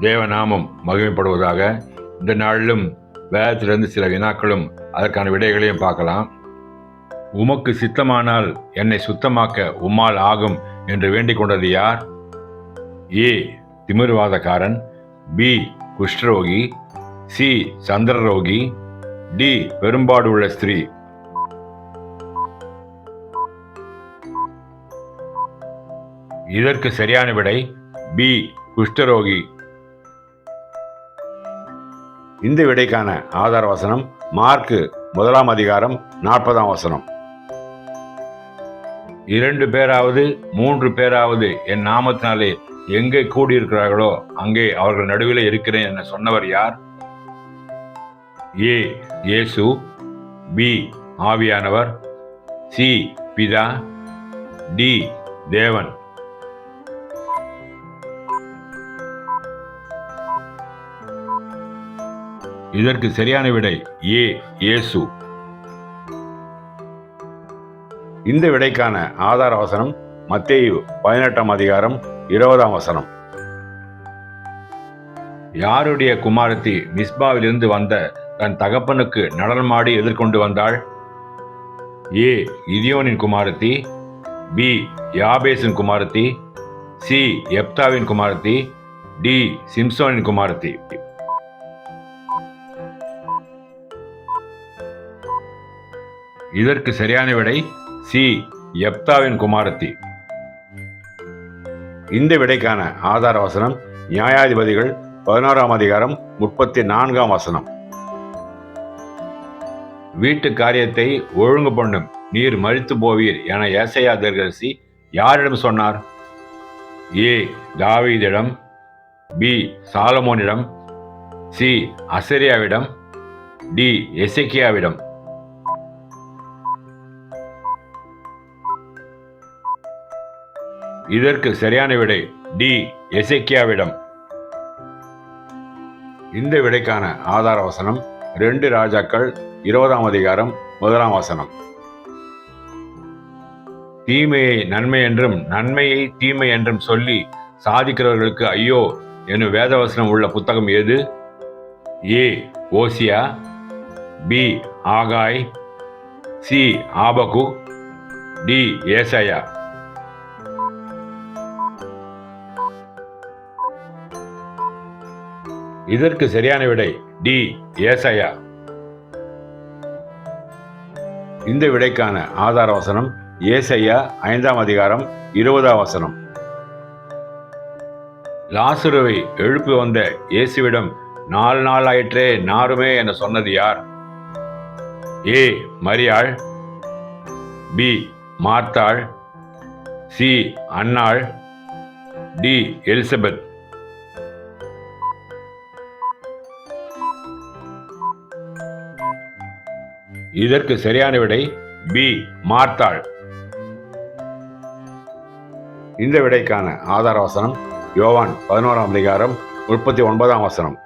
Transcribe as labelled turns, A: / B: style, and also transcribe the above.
A: தேவநாமம் மகிமைப்படுவதாக இந்த நாளிலும் வேதத்திலிருந்து சில வினாக்களும் அதற்கான விடைகளையும் பார்க்கலாம். உமக்கு சித்தமானால் என்னை சுத்தமாக்க உம்மால் ஆகும் என்று வேண்டிக் கொண்டது யார்? ஏ. திமிர்வாதக்காரன். பி. குஷ்டரோகி. சி. சந்திரரோகி. டி. பெரும்பாடு உள்ள ஸ்திரீ. இதற்கு சரியான விடை பி. குஷ்டரோகி.
B: இந்த விடைக்கான ஆதார வசனம் மார்க்கு முதலாம் அதிகாரம் நாற்பதாம் வசனம்.
A: இரண்டு பேராவது மூன்று பேராவது என் நாமத்தினாலே எங்கே கூடியிருக்கிறார்களோ அங்கே அவர்கள் நடுவில் இருக்கிறேன் என சொன்னவர் யார்? ஏ இயேசு. பி ஆவியானவர். சி பிதா. டி தேவன். இதற்கு சரியான விடை ஏ இயேசு.
B: இந்த விடைக்கான ஆதார வசனம் மத்தேயு பதினெட்டாம் அதிகாரம் இருபதாம் வசனம்.
A: யாருடைய குமாரத்தி மிஸ்பாவிலிருந்து வந்த தன் தகப்பனுக்கு நடனமாடி எதிர்கொண்டு வந்தாள்? ஏ இதியோனின் குமாரத்தி பி யாபேசின் குமாரத்தி சி எப்தாவின் குமாரத்தி டி சிம்சோனின் குமாரத்தி. இதற்கு சரியான விடை சி. எப்தாவின் குமாரத்தி.
B: இந்த விடைக்கான ஆதார வசனம் நியாயாதிபதிகள் பதினாறாம் அதிகாரம் முப்பத்தி நான்காம் வசனம்.
A: வீட்டு காரியத்தை ஒழுங்கு பண்ணும் நீர் மறித்து போவீர் என ஏசையா தீர்க்கதரிசி யாரிடம் சொன்னார்? ஏ. தாவீதிடம் பி. சாலமோனிடம் சி. அசரியாவிடம் டி. எசேக்கியாவிடம். இதற்கு சரியான விடை டி. எசேக்கியாவிடம்.
B: இந்த விடைக்கான ஆதார வசனம் ரெண்டு ராஜாக்கள் இருபதாம் அதிகாரம் முதலாம் வசனம்.
A: தீமையை நன்மை என்றும் நன்மையை தீமை என்றும் சொல்லி சாதிக்கிறவர்களுக்கு ஐயோ எனும் வேதவசனம் உள்ள புத்தகம் எது? A. Hosea B. Haggai C. Habakkuk D. Isaiah. இதற்கு சரியான விடை டி ஏசையா.
B: இந்த விடைக்கான ஆதார வசனம் ஏசையா ஐந்தாம் அதிகாரம் இருபதாம் வசனம்.
A: லாசுருவை எழுப்பி வந்த இயேசுவிடம் நாலு நாள் ஆயிற்றே நாருமே என சொன்னது யார்? ஏ மரியாள். பி மார்த்தாள். சி அன்னாள். D Elizabeth. இதற்கு சரியான விடை பி மார்த்தாள்.
B: இந்த விடைக்கான ஆதார வசனம் யோவான் பதினோராம் அதிகாரம் முப்பத்தி ஒன்பதாம் வசனம்.